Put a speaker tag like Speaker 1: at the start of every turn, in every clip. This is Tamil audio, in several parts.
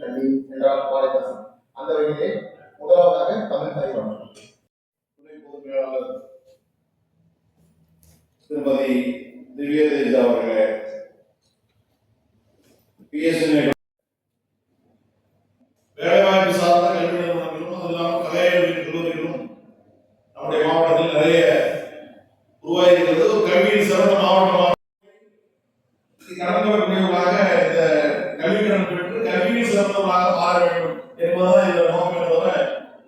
Speaker 1: கல்வி என்றால் பாரதி அந்த வகையிலே முதலாவதாக தமிழ் தாய்மொழி
Speaker 2: துணை பொதுச் செயலாளர் திருமதி திவ்யதேஜா அவர்களே பிஎஸ்என்ஏ வேலைவாய்ப்பு சார் உருவாகியிருக்கிறது ஒரு கல்வியில் சிறந்த மாவட்டமாக. கடந்து வரக்கூடியவர்களாக இந்த கல்விக்கடன் பெற்று கல்வியில் சிறந்தவர்களாக மாற வேண்டும் என்பதுதான் இந்த நோக்கம் என்பதை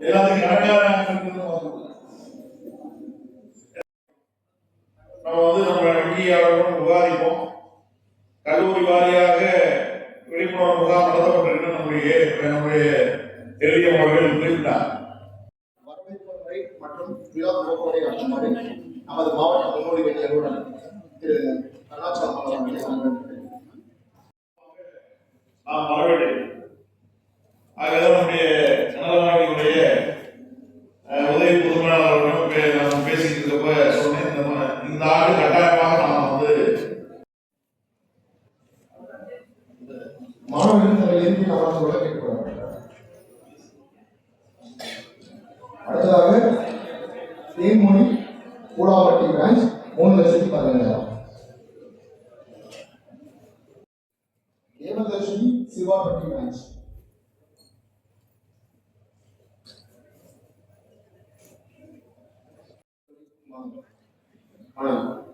Speaker 2: எல்லாத்தையும் கணக்காக நம்ம வந்து நம்ம வங்கியாளர்களும் விவாதிப்போம். கல்லூரி வாரியாக விழிப்புணர்வு முகாம் நடத்தப்பட்டிருக்கிற நம்முடைய நம்முடைய எளிய அவர்கள் குறிப்பிட்டார்.
Speaker 1: வரவேற்பு மற்றும் விழா போக்குவரை நமது மாவட்ட முன்னோடி அலுவலர் திரு அருணாச்சலம் அவர்களை.
Speaker 2: நாம் வரவேற்கிறேன் ஆகவே நம்முடைய உதவி பொதுமேலாளர்களும் பே- நம்ம பேசிட்டு இருக்கப்ப சொன்னேன். இந்த ஆண்டு கட்டாயமாக நாம் வந்து
Speaker 1: மாணவர்கள் அமர்ந்து கொள்ள கேட்டுக்கொள்ளப்பட்டார் அடுத்ததாக தேன்மொழி கூடாவட்டி பிரான்ச் மூணு லட்சத்தி பதினஞ்சாயிரம். தேவதர்ஷினி சிவாபட்டி பிரான்ச் வணக்கம்